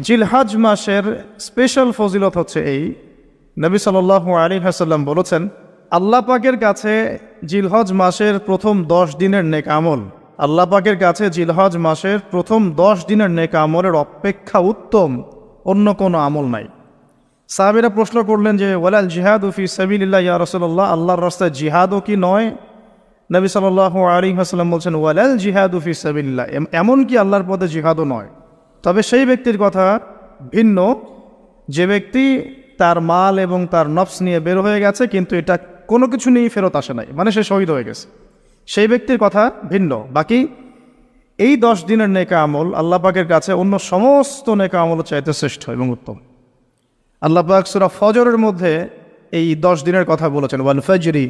জিলহাজ মাসের স্পেশাল ফজিলত হচ্ছে এই। নবী সাল্লাহ আলী হাসাল্লাম বলেছেন, আল্লাহ পাকের কাছে জিলহজ মাসের প্রথম দশ দিনের নেক আমল। আল্লাহ পাকের কাছে জিলহজ মাসের প্রথম দশ দিনের নেক আমলের অপেক্ষা উত্তম, অন্য কোনো আমল নাই। সাহাবিরা প্রশ্ন করলেন যে, ওয়ালাল জিহাদ উফি সাবিল্লাহ ইয়া রসল্লাহ আল্লাহর রাস্তায় জিহাদও কি নয়? নবী সাল্লাহ আলী হাসলাম বলছেন, ওয়ালাল জিহাদ উফি সাবিল্লাহ এমন কি আল্লাহর পদে জিহাদও নয়? তবে সেই ব্যক্তির কথা ভিন্ন। যে ব্যক্তি তার মাল এবং তার নফস নিয়ে বের হয়ে গেছে, কিন্তু এটা কোনো কিছু নিয়েই ফেরত আসে নাই মানে সে শহীদ হয়ে গেছে। সেই ব্যক্তির কথা ভিন্ন। বাকি এই দশ দিনের নেকা আমল আল্লাহ পাকের কাছে অন্য সমস্ত নেকা আমল চাইতে শ্রেষ্ঠ এবং উত্তম। আল্লাহ পাক সুরা ফজরের মধ্যে এই দশ দিনের কথা বলেছেন, ওয়াল ফজরি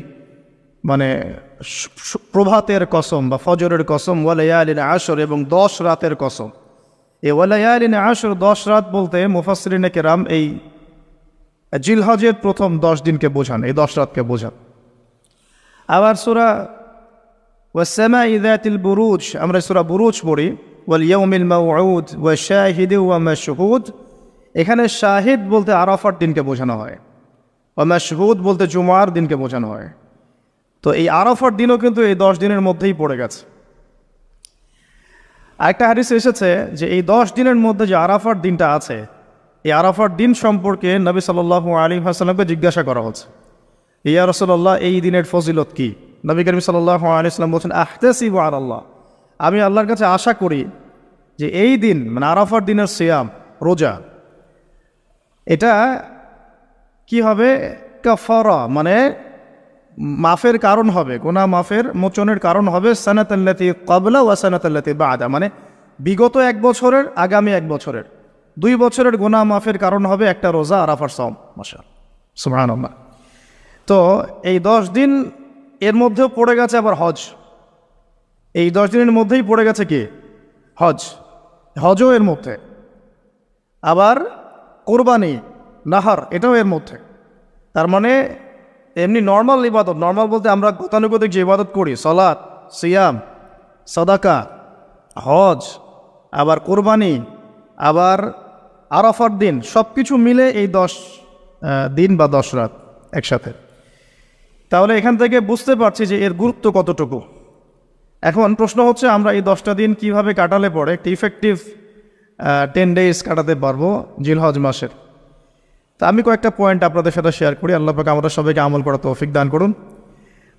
মানে প্রভাতের কসম বা ফজরের কসম ওয়ালায়ালিন আসর এবং দশ রাতের কসম। এই ওয়ালায়ালিন আসর দশ রাত বলতে মুফাসরিনে কেরাম এই জিলহজের প্রথম দশ দিনকে বোঝান, এই দশ রাতকে বোঝান। আবার সুরা ওয়াসামা ইদাতিল বুরুজ, আমরা সুরা বুরুজ পড়ি, ওয়াল ইয়ৌমিল মাউউদ ওয়া শাহিদ ওয়া মাশহুদ, এখানে শাহিদ বলতে আরাফার দিনকে বোঝানো হয়, ওয়া মাশহুদ বলতে জুমার দিনকে বোঝানো হয়। তো এই আরাফার দিনও কিন্তু এই দশ দিনের মধ্যেই পড়ে গেছে। আরেকটা হাদিস এসেছে যে এই দশ দিনের মধ্যে যে আরাফার দিনটা আছে, এই আরাফার দিন সম্পর্কে নবী সাল্লাহ আলী হাসালামকে জিজ্ঞাসা করা হচ্ছে। ইয়া রসল্লাহ এই দিনের ফজিলত কি? নবী করিম সাল্লাহ আলী সাল্লাম বলছেন, আহতেসিব আর আল্লাহ আমি আল্লাহর কাছে আশা করি যে এই দিন মানে আরাফার দিনের সিয়াম, রোজা, এটা কি হবে? কাফারা মানে মাফের কারণ হবে, গোনা মাফের মোচনের কারণ হবে সানাতাল্লাতি কবলা ওয়া সানাতাল্লাতি বাদা মানে বিগত এক বছরের, আগামী এক বছরের। দুই বছরের গোনা মাফের কারণ হবে একটা রোজা, আরাফার সম মাসা সুবহান তো এই দশ দিন এর মধ্যেও পড়ে গেছে আবার হজ। এই দশ দিনের মধ্যেই পড়ে গেছে কি? হজ। হজও এর মধ্যে। আবার কোরবানি, নাহার, এটাও এর মধ্যে। তার মানে এমনি নর্মাল ইবাদত নর্মাল বলতে আমরা গতানুগতিক যে ইবাদত করি সলাৎ সিয়াম, সদাকা, হজ, আবার কোরবানি, আবার আরাফার দিন সব কিছু মিলে এই দশ দিন বা দশ রাত একসাথে। তাহলে এখান থেকে বুঝতে পারছি যে এর গুরুত্ব কতটুকু। এখন প্রশ্ন হচ্ছে, আমরা এই দশটা দিন কীভাবে কাটালে পরে একটি ইফেক্টিভ টেন ডেজ কাটাতে পারব জিলহজ মাসের? তা আমি কয়েকটা পয়েন্ট আপনাদের সাথে শেয়ার করি। আল্লাহ পাক আমরা সবাইকে আমল করা তৌফিক দান করুন।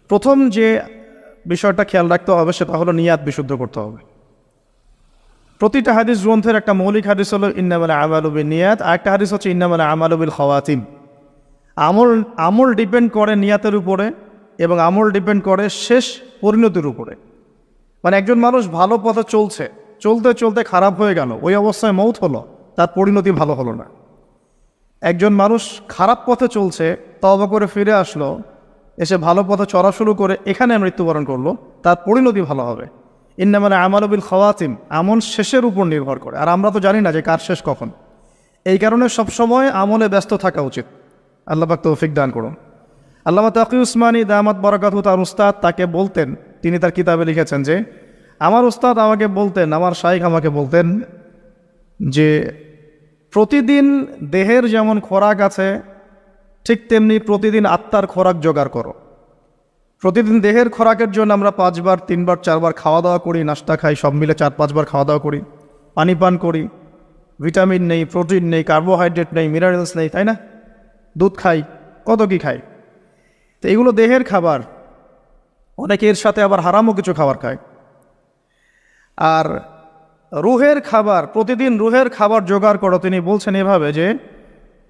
প্রথম যে বিষয়টা খেয়াল রাখতে হবে সেটা হলো নিয়াত বিশুদ্ধ করতে হবে। প্রতিটা হাদিস গ্রন্থের একটা মৌলিক হাদিস হলো ইন্নামাল আমালুবিল নিয়াত আর একটা হাদিস হচ্ছে ইন্নামাল আমালুবিল খাওয়াতিম। আমল আমল ডিপেন্ড করে নিয়াতের উপরে এবং আমল ডিপেন্ড করে শেষ পরিণতির উপরে। মানে একজন মানুষ ভালো পথে চলছে, চলতে চলতে খারাপ হয়ে গেল, ওই অবস্থায় মৌত হলো, তার পরিণতি ভালো হলো না। একজন মানুষ খারাপ পথে চলছে তবা করে ফিরে আসলো, এসে ভালো পথে চড়া শুরু করে এখানে মৃত্যুবরণ করল, তার পরিণতি ভালো হবে। ইন্না মানে আমালবিল খাওয়াতিম, আমল শেষের উপর নির্ভর করে। আর আমরা তো জানি না যে কার শেষ কখন। এই কারণে সবসময় আমলে ব্যস্ত থাকা উচিত। আল্লাহ পাক তৌফিক দান করুন। আল্লামা তাকি উসমানী দামাত বরাকাতু তার উস্তাদ তাকে বলতেন, তিনি তার কিতাবে লিখেছেন যে, আমার উস্তাদ আমাকে বলতেন, আমার শাইখ আমাকে বলতেন যে প্রতিদিন দেহের যেমন খোরাক আছে, ঠিক তেমনি প্রতিদিন আত্মার খোরাক জোগাড় করো। প্রতিদিন দেহের খোরাকের জন্য আমরা পাঁচবার, তিনবার, চারবার খাওয়া দাওয়া করি, নাস্তা খাই, সব মিলে চার, পাঁচবার খাওয়া দাওয়া করি। পানি পান করি, ভিটামিন নেই, প্রোটিন নেই, কার্বোহাইড্রেট নেই, মিনারেলস নেই, তাই না? দুধ খাই, কত কী খাই? তো এগুলো দেহের খাবার। অনেকে এর সাথে আবার হারামও কিছু খাবার খায়। আর রুহের খাবার, প্রতিদিন রুহের খাবার জোগাড় করো। তিনি বলছেন এভাবে যে,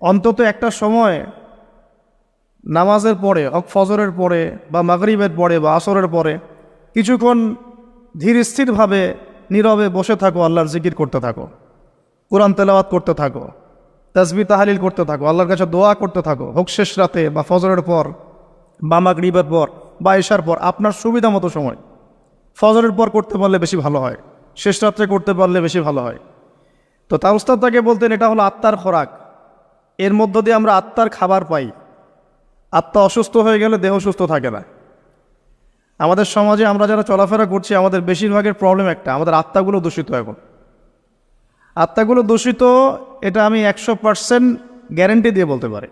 অন্তত একটা সময় নামাজের পরে ফজরের পরে, বা মাগরিবের পরে, বা আসরের পরে, কিছুক্ষণ ধীর স্থিরভাবে, নীরবে বসে থাকো, আল্লাহর জিকির করতে থাকো। কোরআন তেলাওয়াত করতে থাকো। তাসবি তাহালিল করতে থাকো। আল্লাহর কাছে দোয়া করতে থাকো। হোক শেষ রাতে, বা ফজরের পর, বা মাগরিবের পর, বা এশার পর, আপনার সুবিধা মতো সময়। ফজরের পর করতে পারলে বেশি ভালো হয়। শেষ রাত্রে করতে পারলে বেশি ভালো হয়। তো তার উস্তাদ তাকে বলতেন, এটা হলো আত্মার খোরাক। এর মধ্য দিয়ে আমরা আত্মার খাবার পাই। আত্মা অসুস্থ হয়ে গেলে দেহ সুস্থ থাকে না। আমাদের সমাজে আমরা যারা চলাফেরা করছি, আমাদের বেশিরভাগের প্রবলেম একটা। আমাদের আত্মাগুলো দূষিত এখন। আত্মাগুলো দূষিত, এটা আমি একশো পার্সেন্ট গ্যারেন্টি দিয়ে বলতে পারি।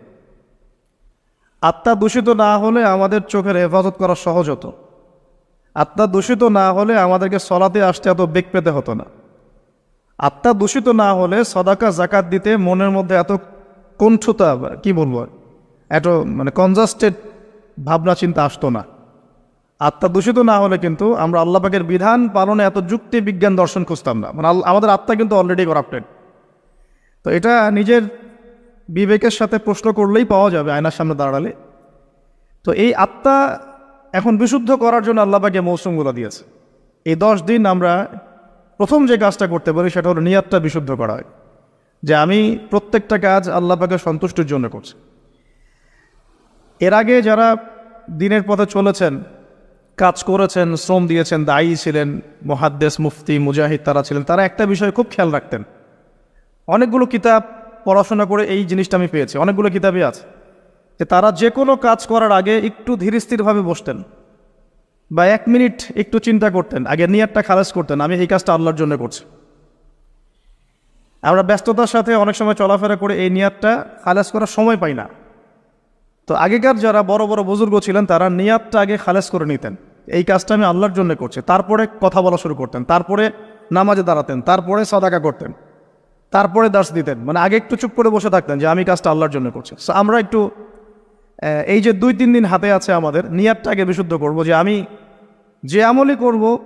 আত্মা দূষিত না হলে আমাদের চোখের হেফাজত করা সহজ হতো। আত্মা দূষিত না হলে আমাদেরকে সলাতে আসতে এত বেগ পেতে হতো না। আত্মা দূষিত না হলে সদাকা, জাকাত দিতে মনের মধ্যে এত কণ্ঠতা, কি বলব, এত মানে কনজাস্টেড ভাবনা, চিন্তা আসতো না। আত্মা দূষিত না হলে কিন্তু আমরা আল্লাহ পাকের বিধান পালনে এত যুক্তি, বিজ্ঞান, দর্শন খুঁজতাম না। মানে আমাদের আত্মা কিন্তু অলরেডি করাপ্টেড তো এটা নিজের বিবেকের সাথে প্রশ্ন করলেই পাওয়া যাবে, আয়নার সামনে দাঁড়ালে। তো এই আত্মা এখন বিশুদ্ধ করার জন্য আল্লাহবাকে মৌসুমগুলো দিয়েছে। এই দশ দিন আমরা প্রথম যে কাজটা করতে পারি সেটা হলো নিয়াতটা বিশুদ্ধ করা হয়, যে আমি প্রত্যেকটা কাজ আল্লাহ পাকে সন্তুষ্টির জন্য করছি। এর আগে যারা দিনের পথে চলেছেন, কাজ করেছেন, শ্রম দিয়েছেন, দায়ী ছিলেন মহাদ্দেশ মুফতি, মুজাহিদ তারা ছিলেন, তারা একটা বিষয় খুব খেয়াল রাখতেন। অনেকগুলো কিতাব পড়াশোনা করে এই জিনিসটা আমি পেয়েছি, অনেকগুলো কিতাবই আছে। যে তারা যে কোনো কাজ করার আগে একটু ধীরস্থিরভাবে বসতেন বা এক মিনিট একটু চিন্তা করতেন, আগে নিয়ারটা খালাস করতেন, আমি এই কাজটা আল্লাহর জন্য করছি। আমরা ব্যস্ততার সাথে অনেক সময় চলাফেরা করে এই নিয়াতটা খালাস করার সময় পাই না। তো আগেকার যারা বড় বড় বুজুর্গ ছিলেন, তারা নিয়াতটা আগে খালাস করে নিতেন। এই কাজটা আমি আল্লাহর জন্য করছি। তারপরে কথা বলা শুরু করতেন, তারপরে নামাজে দাঁড়াতেন, তারপরে সদাকা করতেন, তারপরে দাস দিতেন। মানে আগে একটু চুপ করে বসে থাকতেন যে আমি কাজটা আল্লাহর জন্য করছি। আমরা একটু এই যে দুই, তিন দিন হাতে আছে আমাদের নিয়াতটা আগে বিশুদ্ধ করব যে আমি যে আমলই করব,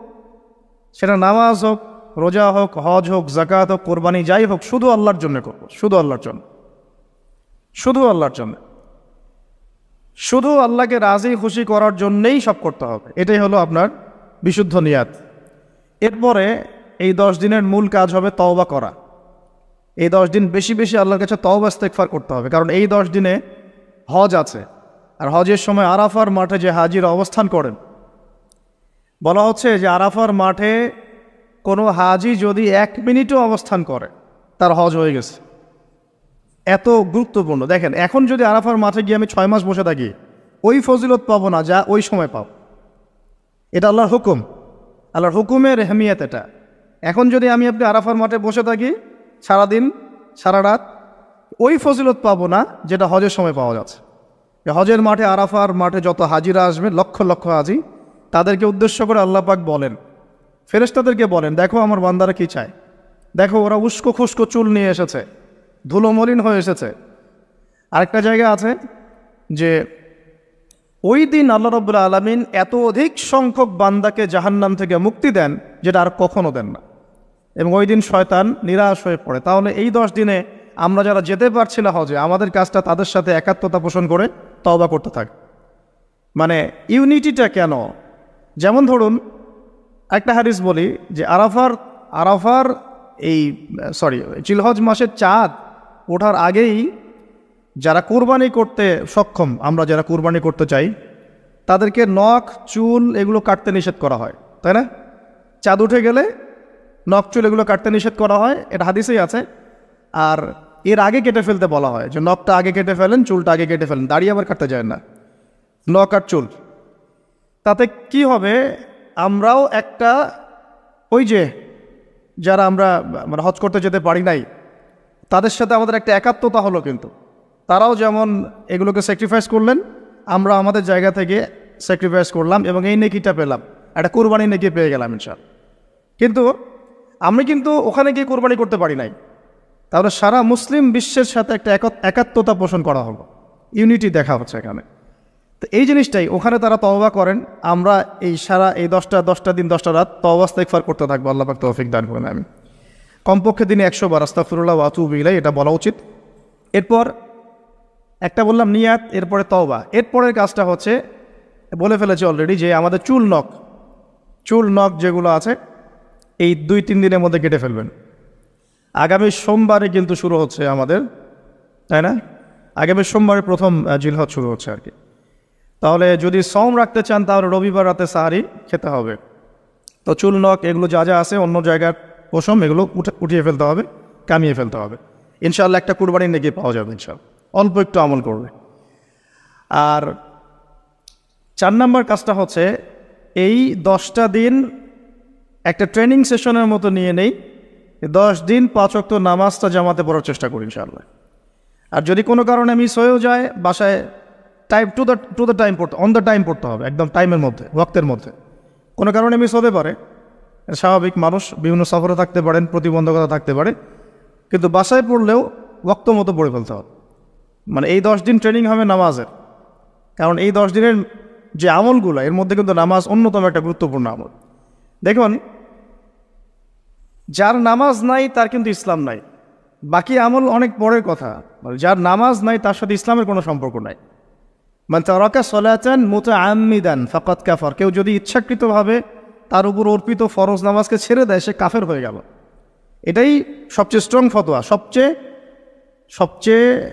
সেটা নামাজ হোক, রোজা হোক, হজ হোক জাকাত হোক, কোরবানি যাই হোক, শুধু আল্লাহর জন্য করব, শুধু আল্লাহর জন্য। শুধু আল্লাহর জন্য। শুধু আল্লাহকে রাজি খুশি করার জন্যেই সব করতে হবে। এটাই হলো আপনার বিশুদ্ধ নিয়াত। এরপরে এই দশ দিনের মূল কাজ হবে তওবা করা। এই দশ দিন বেশি বেশি আল্লাহর কাছে তওবা ইস্তেগফার করতে হবে। কারণ এই দশ দিনে হজ আছে। আর হজের সময় আরাফার মাঠে যে হাজির অবস্থান করেন, বলা হচ্ছে যে আরাফার মাঠে কোনো হাজি যদি এক মিনিটও অবস্থান করে, তার হজ হয়ে গেছে। এত গুরুত্বপূর্ণ। দেখেন, এখন যদি আরাফার মাঠে গিয়ে আমি ছয় মাস বসে থাকি, ওই ফজিলত পাবো না, যা ওই সময় পাব। এটা আল্লাহর হুকুম। আল্লাহর হুকুমের হেমিয়াত এটা। এখন যদি আমি আপনি আরাফার মাঠে বসে থাকি, সারাদিন, সারা রাত ওই ফজিলত পাবো না যেটা হজের সময় পাওয়া যাচ্ছে। হজের মাঠে আরাফার মাঠে যত হাজিরা আসবে, লক্ষ লক্ষ হাজি, তাদেরকে উদ্দেশ্য করে আল্লাহ পাক বলেন। ফেরেশতাদেরকে বলেন, দেখো আমার বান্দারা কি চায়? দেখো ওরা উস্কো খুস্কো চুল নিয়ে এসেছে, ধুলো মলিন হয়ে এসেছে। আরেকটা জায়গা আছে যে ওই দিন আল্লাহ রব্বুল্লা আলমিন এত অধিক সংখ্যক বান্দাকে জাহান্নাম থেকে মুক্তি দেন, যেটা আর কখনো দেন না। এবং ওই দিন শয়তান নিরাশ হয়ে পড়ে। তাহলে এই দশ দিনে আমরা যারা যেতে পারছি না হজে, আমাদের কাজটা তাদের সাথে একাত্মতা পোষণ করে তওবা করতে থাক। মানে ইউনিটিটা কেন? যেমন ধরুন, একটা হাদিস বলি যে আরাফার আরাফার এই সরি চিলহজ মাসের চাঁদ ওঠার আগেই যারা কোরবানি করতে সক্ষম, আমরা যারা কোরবানি করতে চাই, তাদেরকে নখ, চুল এগুলো কাটতে নিষেধ করা হয়, তাই না? চাঁদ উঠে গেলে নখ, চুল এগুলো কাটতে নিষেধ করা হয়, এটা হাদিসেই আছে। আর এর আগে কেটে ফেলতে বলা হয় যে নখটা আগে কেটে ফেলেন, চুলটা আগে কেটে ফেলেন। দাড়ি আবার কাটতে যায় না। নখ আর চুল। তাতে কি হবে? আমরাও একটা ওই যে যারা আমরা মানে হজ করতে যেতে পারি নাই, তাদের সাথে আমাদের একটা একাত্মতা হলো কিন্তু। তারাও যেমন এগুলোকে স্যাক্রিফাইস করলেন, আমরা আমাদের জায়গা থেকে স্যাক্রিফাইস করলাম এবং এই নেকিটা পেলাম। একটা কোরবানি নেকি পেয়ে গেলাম ইনশাল কিন্তু আমি কিন্তু ওখানে গিয়ে কোরবানি করতে পারি নাই। তাহলে সারা মুসলিম বিশ্বের সাথে একটা একা- একাত্মতা পোষণ করা হলো। ইউনিটি দেখা হচ্ছে এখানে। তো এই জিনিসটাই, ওখানে তারা তওবা করেন, আমরা এই সারা এই দশটা দশটা দিন, দশটা রাত তওবা ইস্তেগফার করতে থাকব। আল্লাহ পাক তৌফিক দান করেন আমি কমপক্ষে দিনে একশো বার আস্তাফিরুল্লাহ ওয়াতুব ইলাই এটা বলা উচিত। এরপর একটা বললাম নিয়াত, এরপরে তওবা। এরপরের কাজটা হচ্ছে, বলে ফেলেছি অলরেডি যে আমাদের চুল নখ চুল নখ যেগুলো আছে, এই দুই তিন দিনের মধ্যে কেটে ফেলবেন। আগামী সোমবারে কিন্তু শুরু হচ্ছে আমাদের, তাই না? আগামী সোমবারে প্রথম জিলহজ শুরু হচ্ছে আর কি। তাহলে যদি সম রাখতে চান, তাহলে রবিবার রাতে সাহারি খেতে হবে। তো চুল, নখ, এগুলো যা যা আছে, অন্য জায়গার পশম, এগুলো উঠে, উঠিয়ে ফেলতে হবে, কামিয়ে ফেলতে হবে। ইনশাল্লাহ একটা কুরবানি নাকি পাওয়া যাবে ইনশাল্লাহ অল্প একটু আমল করবে। আর চার নম্বর কাজটা হচ্ছে, এই দশটা দিন একটা ট্রেনিং সেশনের মতো নিয়ে নেই দশ দিন পাঁচ অক্ত নামাজটা জামাতে পড়ার চেষ্টা করি ইনশাআল্লাহ। আর যদি কোনো কারণে মিস হয়েও যায়, বাসায় time to the to the time পড়তে অন দ্য টাইম পড়তে হবে, একদম টাইমের মধ্যে, ওয়াক্তের মধ্যে। কোনো কারণে মিস হতে পারে, স্বাভাবিক মানুষ, বিভিন্ন সফরে থাকতে পারেন, প্রতিবন্ধকতা থাকতে পারে, কিন্তু বাসায় পড়লেও ওয়াক্ত মতো পড়ে ফেলতে হবে। মানে এই দশ দিন ট্রেনিং হবে নামাজের, কারণ এই দশ দিনের যে আমলগুলো, এর মধ্যে কিন্তু নামাজ অন্যতম একটা গুরুত্বপূর্ণ আমল। দেখুন যার নামাজ নাই, তার কিন্তু ইসলাম নাই। বাকি আমল অনেক পরের কথা। মানে যার নামাজ নাই, তার সাথে ইসলামের কোনো সম্পর্ক নাই। মানে তারকা সলাচান মুতা আমিদান ফাকাত কাফার। কেউ যদি ইচ্ছাকৃতভাবে তার উপর অর্পিত ফরজ নামাজকে ছেড়ে দেয়, সে কাফের হয়ে গেল। এটাই সবচেয়ে স্ট্রং ফতোয়া। সবচেয়ে সবচেয়ে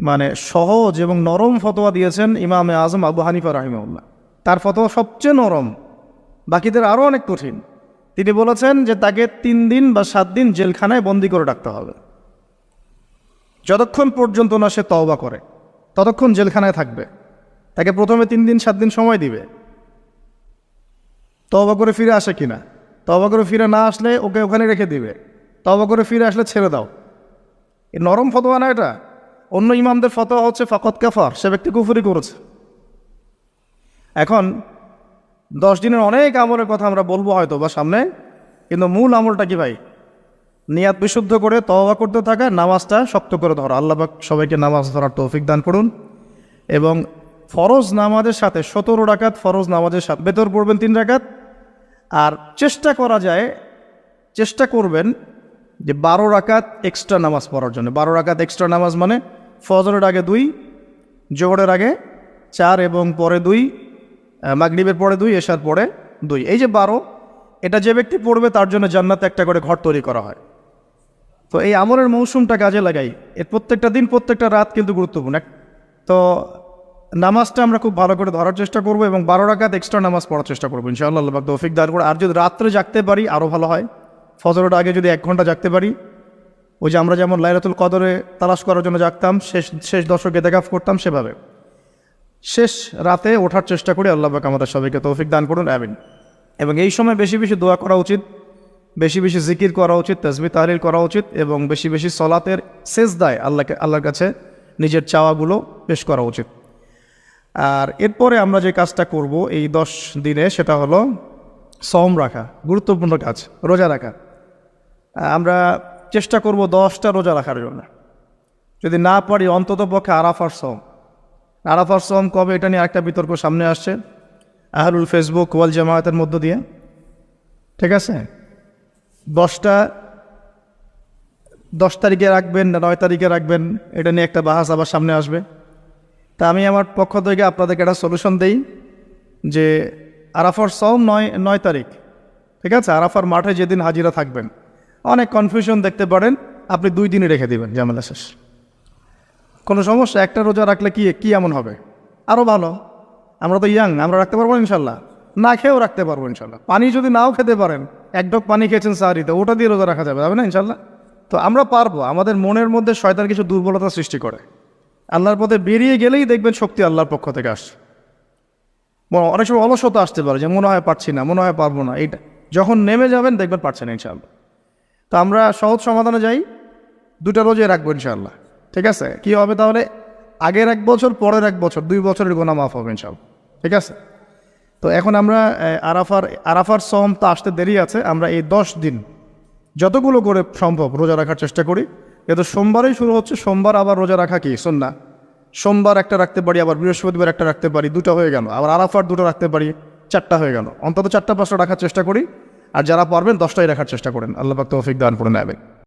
মানে সহজ এবং নরম ফতোয়া দিয়েছেন ইমামে আজম আবু হানিফা রাহিমউল্লাহ তার ফতোয়া সবচেয়ে নরম। বাকিদের আরও অনেক কঠিন। তিনি বলেছেন যে তাকে তিন দিন বা সাত দিন জেলখানায় বন্দি করে রাখতে হবে। যতক্ষণ পর্যন্ত না সে তওবা করে, ততক্ষণ জেলখানায় থাকবে। তাকে প্রথমে তিন দিন, সাত দিন সময় দিবে। তওবা করে ফিরে আসে কিনা? তওবা করে ফিরে না আসলে ওকে ওখানে রেখে দিবে। তওবা করে ফিরে আসলে ছেড়ে দাও। এ নরম ফতোয়া না এটা? অন্য ইমামদের ফতোয়া হচ্ছে ফাকত কাফার সে ব্যক্তি কুফুরি করেছে। এখন দশ দিনের অনেক আমলের কথা আমরা বলব হয়তো বা সামনে, কিন্তু মূল আমলটা কি ভাই? নিয়াত বিশুদ্ধ করে তওবা করতে থাকা, নামাজটা শক্ত করে ধরা। আল্লাহ পাক সবাইকে নামাজ ধরার তৌফিক দান করুন। এবং ফরজ নামাজের সাথে সতেরো রাকাত, ফরজ নামাজের সাথে বেতর পড়বেন তিন রাকাত। আর চেষ্টা করা যায়, চেষ্টা করবেন যে বারো রাকাত এক্সট্রা নামাজ পড়ার জন্য। বারো রাকাত এক্সট্রা নামাজ মানে ফজরের আগে দুই, জোহরের আগে চার এবং পরে দুই মাগরিবের পরে দুই, এশার পরে দুই। এই যে বারো, এটা যে ব্যক্তি পড়বে তার জন্য জান্নাতে একটা করে ঘর তৈরি করা হয়। তো এই আমলের মৌসুমটা কাজে লাগাই। এর প্রত্যেকটা দিন, প্রত্যেকটা রাত কিন্তু গুরুত্বপূর্ণ। তো নামাজটা আমরা খুব ভালো করে ধরার চেষ্টা করব এবং বারো রাকাত এক্সট্রা নামাজ পড়ার চেষ্টা করব, ইনশাআল্লাহ, আল্লাহ পাক তৌফিক দান করে আর যদি রাত্রে জাগতে পারি আরও ভালো হয়। ফজরের আগে যদি এক ঘণ্টা জাগতে পারি, ওই যে আমরা যেমন লাইলাতুল কদরে তালাশ করার জন্য জাগতাম, শেষ শেষ দশকে দেখা করতাম সেভাবে। শেষ রাতে ওঠার চেষ্টা করি, আল্লাহ পাক আমাদের সবাইকে তৌফিক দান করুন, আমিন। এবং এই সময় বেশি বেশি দোয়া করা উচিত, বেশি বেশি জিকির করা উচিত তসবি তাহলিল করা উচিত, এবং বেশি বেশি সলাতের শেষ দায় আল্লাহকে, আল্লাহর কাছে নিজের চাওয়াগুলো পেশ করা উচিত। আর এরপরে আমরা যে কাজটা করব এই দশ দিনে সেটা হলো সম রাখা, গুরুত্বপূর্ণ কাজ, রোজা রাখা। আমরা চেষ্টা করব দশটা রোজা রাখার জন্য। যদি না পারি অন্তত পক্ষে আরাফার সম আরাফার সম কবে এটা নিয়ে একটা বিতর্ক সামনে আসছে? আহলুল ফেসবুক ওয়াল জামায়াতের মধ্য দিয়ে। ঠিক আছে? দশটা, দশ তারিখে রাখবেন না নয় তারিখে রাখবেন, এটা নিয়ে একটা বাহাস আবার সামনে আসবে। তা আমি আমার পক্ষ থেকে আপনাদেরকে একটা সলিউশন দেই যে আরাফার সম নয় নয় তারিখ, ঠিক আছে? আরাফার মাঠে যেদিন হাজিরা থাকবেন। অনেক কনফিউশন দেখতে পারেন, আপনি দুই দিনই রেখে দেবেন, ঝামেলা শেষ। কোনো সমস্যা? একটা রোজা রাখলে কি কি এমন হবে? আরও ভালো। আমরা তো ইয়াং, আমরা রাখতে পারব ইনশাল্লাহ। না খেয়েও রাখতে পারব ইনশাল্লাহ। পানি যদি নাও খেতে পারেন, এক ডক পানি খেয়েছেন সাহারিতে, ওটা দিয়ে রোজা রাখা যাবে হবে না ইনশাল্লাহ? তো আমরা পারব, আমাদের মনের মধ্যে শয়তান কিছু দুর্বলতা সৃষ্টি করে। আল্লাহর পথে বেরিয়ে গেলেই দেখবেন শক্তি আল্লাহর পক্ষ থেকে আসছে। অনেক সময় অলসতা আসতে পারে যে মনে হয় পারছি না, মনে হয় পারব না, এইটা। যখন নেমে যাবেন দেখবেন পারছেন ইনশাআল্লাহ তো আমরা সহজ সমাধানে যাই, দুটা রোজে রাখব ইনশাআল্লাহ ঠিক আছে? কি হবে তাহলে? আগের এক বছর, পরের এক বছর, দুই বছরের গোনা মাফ হবে ইনশাআল্লাহ। ঠিক আছে? তো এখন আমরা আরাফার আরাফার সম তো আসতে দেরি আছে, আমরা এই দশ দিন যতগুলো করে সম্ভব রোজা রাখার চেষ্টা করি। কিন্তু সোমবারেই শুরু হচ্ছে, সোমবার আবার রোজা রাখা কি? শোন না সোমবার একটা রাখতে পারি, আবার বৃহস্পতিবার একটা রাখতে পারি, দুটো হয়ে গেল। আবার আরাফার দুটো রাখতে পারি, চারটা হয়ে গেল। অন্তত চারটা পাঁচটা রাখার চেষ্টা করি। আর যারা পারবেন দশটাই রাখার চেষ্টা করেন। আল্লাহ তৌফিক দান করে নেবে